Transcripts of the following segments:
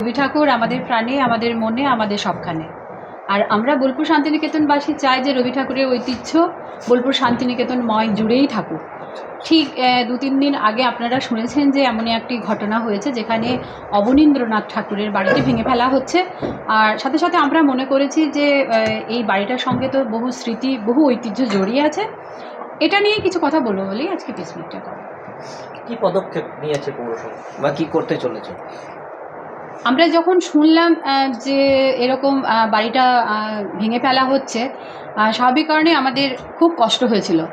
রবি ঠাকুর আমাদের প্রাণে, আমাদের মনে, আমাদের সবখানে। আর আমরা বোলপুর শান্তিনিকেতনবাসী চাই যে রবি ঠাকুরের ঐতিহ্য বোলপুর শান্তিনিকেতনময় জুড়েই থাকুক। ঠিক দু তিন দিন আগে আপনারা শুনেছেন যে এমনই একটি ঘটনা হয়েছে যেখানে অবনীন্দ্রনাথ ঠাকুরের বাড়িটি ভেঙে ফেলা হচ্ছে। আর সাথে সাথে আমরা মনে করেছি যে এই বাড়িটার সঙ্গে তো বহু স্মৃতি, বহু ঐতিহ্য জড়িয়ে আছে। এটা নিয়ে কিছু কথা বলব বলেই আজকে পিসমিটটা করা। কি পদক্ষেপ নিয়েছে পৌরসভা বা কি করতে চলেছে? আমরা যখন শুনলাম আহ, যে এরকম বাড়িটা ভেঙে ফেলা হচ্ছে স্বাভাবিক কারণে আমাদের খুব কষ্ট হয়েছিল।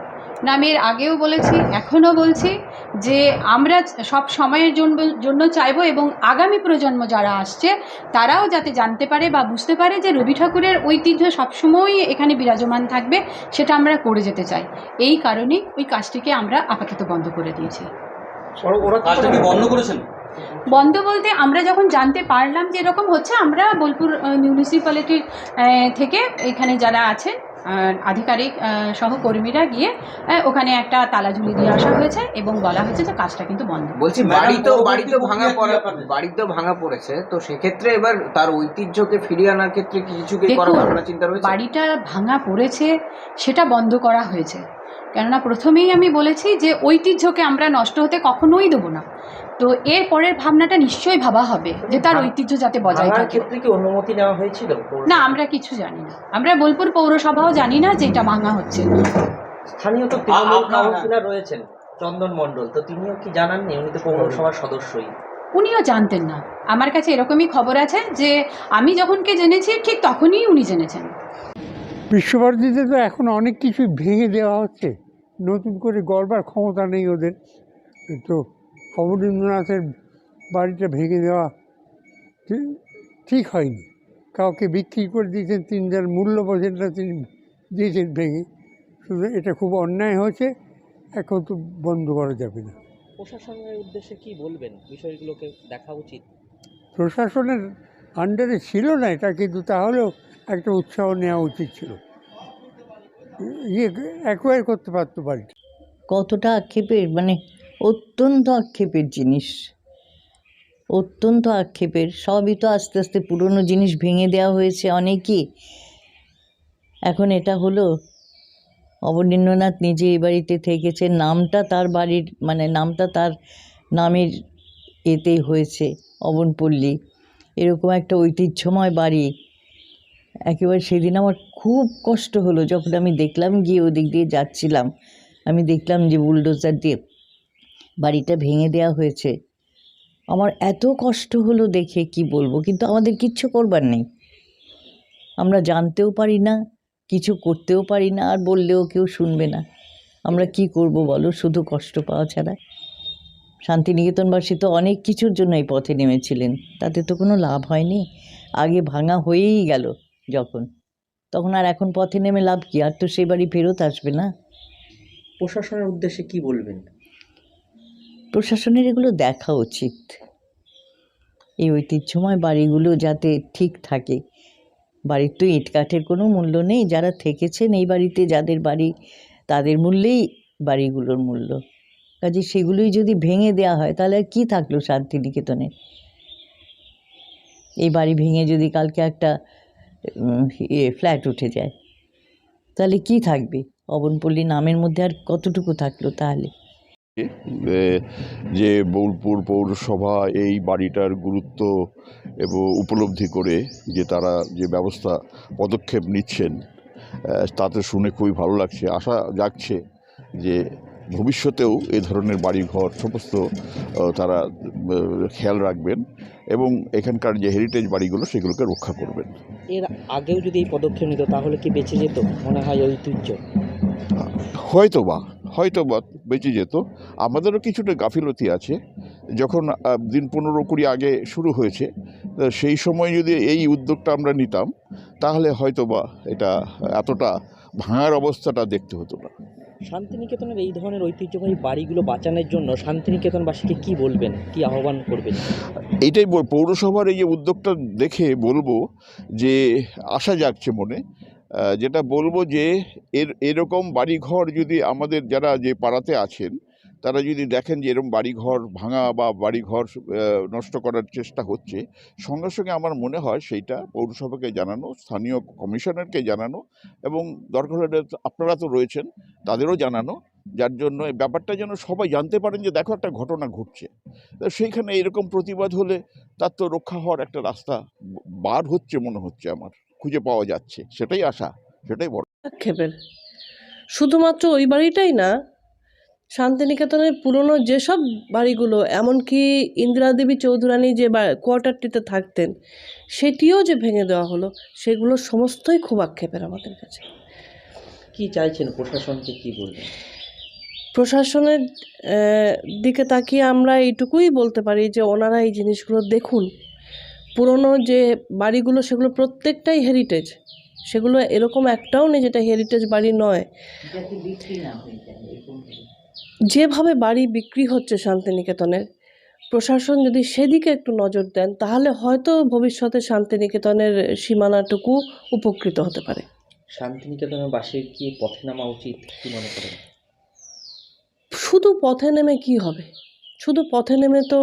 না আমি এর আগেও বলেছি এখনও বলছি যে আমরা সব সময়ের জন্য জন্য চাইব এবং আগামী প্রজন্ম যারা আসছে তারাও যাতে জানতে পারে বা বুঝতে পারে যে রবি ঠাকুরের ঐতিহ্য সবসময়ই এখানে বিরাজমান থাকবে সেটা আমরা করে যেতে চাই। এই কারণেই ওই কাজটিকে আমরা আপাতত বন্ধ করে দিয়েছি। ওরা- বন্ধ করেছেন? বন্ধ বলতে আমরা যখন জানতে পারলাম যে এরকম হচ্ছে আমরা বোলপুর মিউনিসিপ্যালিটির থেকে এখানে যারা আছেন আহ, আধিকারিক আহ, সহকর্মীরা গিয়ে ওখানে একটা তালা ঝুলি দিয়ে আসা হয়েছে এবং বলা হয়েছে যে কাজটা কিন্তু বন্ধ। বলছি বাড়ি তো বাড়ি তো ভাঙা পড়ে বাড়ি তো ভাঙা পড়েছে তো সেক্ষেত্রে এবার তার ঐতিহ্যকে ফিরিয়ে আনার ক্ষেত্রে কি কিছু কি করার ভাবনা চিন্তা রয়েছে? বাড়িটা ভাঙা পড়েছে সেটা বন্ধ করা হয়েছে। কেননা প্রথমেই আমি বলেছি যে ঐতিহ্যকে আমরা নষ্ট হতে কখনোই দেবো না। তো এর পরের ভাবনাটা নিশ্চয়ই ভাবা হবে যে তার ঐতিহ্য যাতে বজায় থাকে। ক্ষেত্রে কি অনুমতি নেওয়া হয়েছিল না আমরা কিছু জানি না। আমরা বোলপুর পৌরসভাও জানি না যে এটা ভাঙা হচ্ছে। স্থানীয় তো তৃণমূল কাউন্সিলর রয়েছেন চন্দন মণ্ডল। তো তিনিও কি জানাননি? উনি তো পৌরসভার সদস্যই। উনিও জানতেন না। আমার কাছে এরকমই খবর আছে যে আমি যখনকে জেনেছি ঠিক তখনই উনি জেনেছেন। বিশ্বভারতীতে তো এখন অনেক কিছু ভেঙে দেওয়া হচ্ছে। নতুন করে গড়বার ক্ষমতা নেই ওদের। তো অবনীন্দ্রনাথের বাড়িটা ভেঙে দেওয়া ঠিক- ঠিক হয়নি। কাউকে বিক্রি করে দিয়েছেন তিনি যার মূল্য বোঝেন না তিনি দিয়েছেন ভেঙে। শুধু এটা খুব অন্যায় হয়েছে এখন তো বন্ধ করা যাবে না। প্রশাসনের উদ্দেশ্যে কি বলবেন? বিষয়গুলোকে দেখা উচিত। প্রশাসনের আন্ডারে ছিল না এটা কিন্তু তাহলেও একটা উৎসাহ নেওয়া উচিত ছিল। ইয়ে অ্যাকোয়ার করতে পারতো বাড়িটা। কতটা আক্ষেপের মানে অত্যন্ত আক্ষেপের জিনিস। অত্যন্ত আক্ষেপের। সবই তো আস্তে আস্তে পুরনো জিনিস ভেঙে দেওয়া হয়েছে অনেকই। এখন এটা হলো অবনীন্দ্রনাথ নিজে এই বাড়িতে থেকেছে নামটা তার বাড়ির মানে নামটা তার নামের এতেই হয়েছে অবনপল্লী। এরকম একটা ঐতিহ্যময় বাড়ি। একেবারে সেদিন আমার খুব কষ্ট হলো। যখন আমি দেখলাম গিয়ে ওদিক দিয়ে যাচ্ছিলাম, আমি দেখলাম যে বুলডোজার দিয়ে বাড়িটা ভেঙে দেওয়া হয়েছে। আমার এত কষ্ট হলো দেখে কি বলব, কিন্তু আমাদের কিচ্ছু করবার নেই। আমরা জানতেও পারি না, কিছু করতেও পারি না, আর বললেও কেউ শুনবে না। আমরা কি করব বলো, শুধু কষ্ট পাওয়া ছাড়া। শান্তিনিকেতনবাসী তো অনেক কিছুর জন্য এই পথে নেমেছিলেন। তাতে তো কোনো লাভ হয়নি। আগে ভাঙা হয়েই গেল যখন। তখন আর এখন পথে নেমে লাভ কি? আর তো সেই বাড়ি ফেরত আসবে না। প্রশাসনের উদ্দেশ্যে কি বলবেন? প্রশাসনের এগুলো দেখা উচিত। এই ঐতিহ্যময় বাড়িগুলো যাতে ঠিক থাকে। বাড়ির তো ইট কাঠের কোনো মূল্য নেই। যারা থেকেছেন এই বাড়িতে, যাদের বাড়ি, তাদের মূল্যেই বাড়িগুলোর মূল্য। কাজে সেগুলোই যদি ভেঙে দেওয়া হয়, তাহলে আর কী থাকল শান্তিনিকেতনে? এই বাড়ি ভেঙে যদি কালকে একটা ইয়ে ফ্ল্যাট উঠে যায়, তাহলে কি থাকবে? অবনপল্লী নামের মধ্যে আর কতটুকু থাকল তাহলে? যে বোলপুর পৌরসভা এই বাড়িটার গুরুত্ব এবং উপলব্ধি করে যে তারা যে ব্যবস্থা পদক্ষেপ নিচ্ছেন তাতে শুনে খুবই ভালো লাগছে। আশা যাচ্ছে যে ভবিষ্যতেও এ ধরনের বাড়িঘর সমস্ত তারা খেয়াল রাখবেন এবং এখানকার যে হেরিটেজ বাড়িগুলো সেগুলোকে রক্ষা করবেন। এর আগেও যদি এই পদক্ষেপ নিত তাহলে কি বেঁচে যেত? মনে হয় ঐতিহ্য। হয়তো বা হয়তো বা বেঁচে যেত। আমাদেরও কিছুটা গাফিলতি আছে। যখন দিন পনেরো কুড়ি আগে শুরু হয়েছে সেই সময় যদি এই উদ্যোগটা আমরা নিতাম তাহলে হয়তো বা এটা এতটা ভাঙার অবস্থাটা দেখতে হতো না। শান্তিনিকেতনের এই ধরনের ঐতিহ্যবাহী বাড়িগুলো বাঁচানোর জন্য শান্তিনিকেতনবাসীকে কি বলবেন কি আহ্বান করবেন? এইটাই পৌরসভার এই যে উদ্যোগটা দেখে বলব যে আশা জাগছে মনে। যেটা বলব যে এর, এরকম বাড়িঘর যদি আমাদের যারা যে পাড়াতে আছেন, তারা যদি দেখেন যে এরকম বাড়িঘর ভাঙা বা বাড়িঘর নষ্ট করার চেষ্টা হচ্ছে, সঙ্গে সঙ্গে আমার মনে হয় সেইটা পৌরসভাকে জানানো, স্থানীয় কমিশনারকে জানানো এবং দরকার হলে আপনারা তো রয়েছেন, তাদেরও জানানো, যার জন্য এই ব্যাপারটা যেন সবাই জানতে পারেন যে দেখো একটা ঘটনা ঘটছে। সেইখানে এরকম প্রতিবাদ হলে তার তো রক্ষা হওয়ার একটা রাস্তা বার হচ্ছে মনে হচ্ছে আমার। খুঁজে পাওয়া যাচ্ছে সেটাই আশা সেটাই বড়। আক্ষেপের শুধুমাত্র ওই বাড়িটাই না শান্তিনিকেতনের পুরনো যেসব বাড়িগুলো এমনকি ইন্দিরা দেবী চৌধুরানী যে কোয়ার্টারটিতে থাকতেন সেটিও যে ভেঙে দেওয়া হলো সেগুলো সমস্তই খুব আক্ষেপের আমাদের কাছে। কি চাইছেন প্রশাসনকে কি বলবেন? প্রশাসনের দিকে তাকিয়ে আমরা এইটুকুই বলতে পারি যে ওনারা এই জিনিসগুলো দেখুন পুরনো যে বাড়িগুলো সেগুলো প্রত্যেকটাই হেরিটেজ সেগুলো এরকম একটাও নেই যেটা হেরিটেজ বাড়ি নয়। যেভাবে বাড়ি বিক্রি হচ্ছে শান্তিনিকেতনের প্রশাসন যদি সেদিকে একটু নজর দেন তাহলে হয়তো ভবিষ্যতে শান্তিনিকেতনের সীমানাটুকু উপকৃত হতে পারে। শান্তিনিকেতনের বাসীর কি পথে নামা উচিত কি মনে করেন? শুধু পথে নেমে কি হবে? শুধু পথে নেমে তো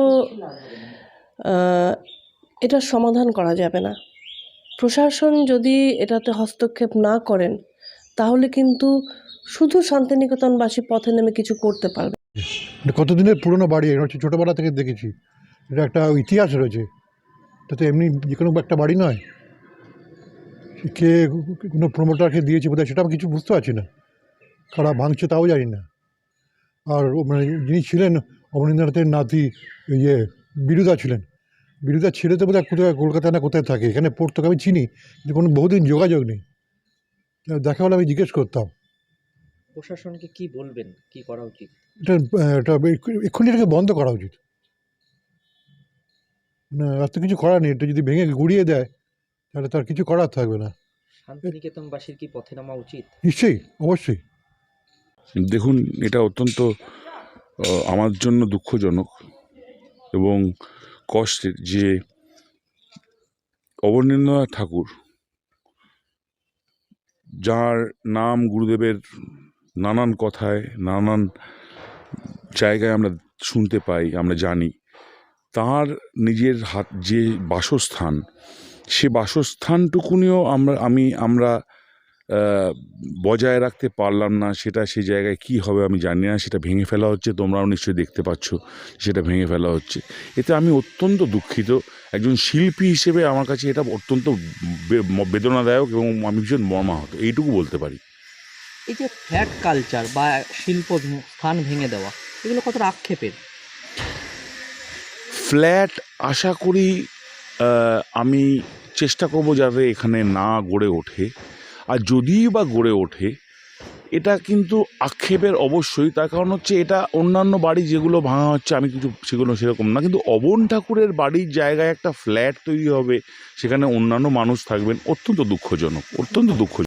এটার সমাধান করা যাবে না। প্রশাসন যদি এটাতে হস্তক্ষেপ না করেন, তাহলে কিন্তু শুধু শান্তিনিকেতনবাসী পথে নেমে কিছু করতে পারবে। কতদিনের পুরনো বাড়ি? এটা হচ্ছে ছোটোবেলা থেকে দেখেছি। এটা একটা ইতিহাস রয়েছে। এটা তো এমনি যে কোনো একটা বাড়ি নয়। কে কোনো প্রমোটারকে দিয়েছে বোধহয় সেটা আমি কিছু বুঝতে পারছি না। কারা ভাঙছে তাও জানি না। আর মানে যিনি ছিলেন অমরেন্দ্রনাথের নাতি ইয়ে বিরুদা ছিলেন বিরুদা ছেড়ে তো বোধহয় কোথায় কলকাতায় না কোথায় থাকে? এখানে পড়তো আমি চিনি কিন্তু কোনো বহুদিন যোগাযোগ নেই। দেখা হলে আমি জিজ্ঞেস করতাম। প্রশাসনকে কি বলবেন? কি করা উচিত? এটা এটা এক্ষু- এক্ষুনি এটাকে বন্ধ করা উচিত। না আর তো কিছু করার নেই। এটা যদি ভেঙে গুড়িয়ে দেয় তাহলে তার কিছু করার থাকবে না। শান্তিনিকেতনবাসীর কি পথে নামা উচিত? নিশ্চয়ই অবশ্যই। দেখুন এটা অত্যন্ত আমার জন্য দুঃখজনক এবং কষ্টের যে অবনীন্দ্রনাথ ঠাকুর, যার নাম গুরুদেবের নানান কথায়, নানান জায়গায় আমরা শুনতে পাই, আমরা জানি, তার নিজের হাত, যে বাসস্থান, সে বাসস্থানটুকুনিও আমরা, আমি, আমরা বজায় রাখতে পারলাম না সেটা সেই জায়গায় কি হবে আমি জানি না সেটা ভেঙে ফেলা হচ্ছে তোমরাও নিশ্চয়ই দেখতে পাচ্ছ সেটা ভেঙে ফেলা হচ্ছে। এতে আমি অত্যন্ত দুঃখিত একজন শিল্পী হিসেবে আমার কাছে এটা অত্যন্ত বেদনাদায়ক এবং আমি ভীষণ মর্মাহত এইটুকু বলতে পারি। এই যে ফ্ল্যাট কালচার বা শিল্প স্থান ভেঙে দেওয়া এগুলো কতটা আক্ষেপের? ফ্ল্যাট আশা করি আমি চেষ্টা করব যাতে এখানে না গড়ে ওঠে। আর যদিই বা গড়ে ওঠে, এটা কিন্তু আক্ষেপের অবশ্যই। তার কারণ হচ্ছে এটা অন্যান্য বাড়ি যেগুলো ভাঙা হচ্ছে, আমি কিছু সেগুলো সেরকম না। কিন্তু অবন ঠাকুরের বাড়ির জায়গায় একটা ফ্ল্যাট তৈরি হবে, সেখানে অন্যান্য মানুষ থাকবেন, অত্যন্ত দুঃখজনক অত্যন্ত দুঃখজনক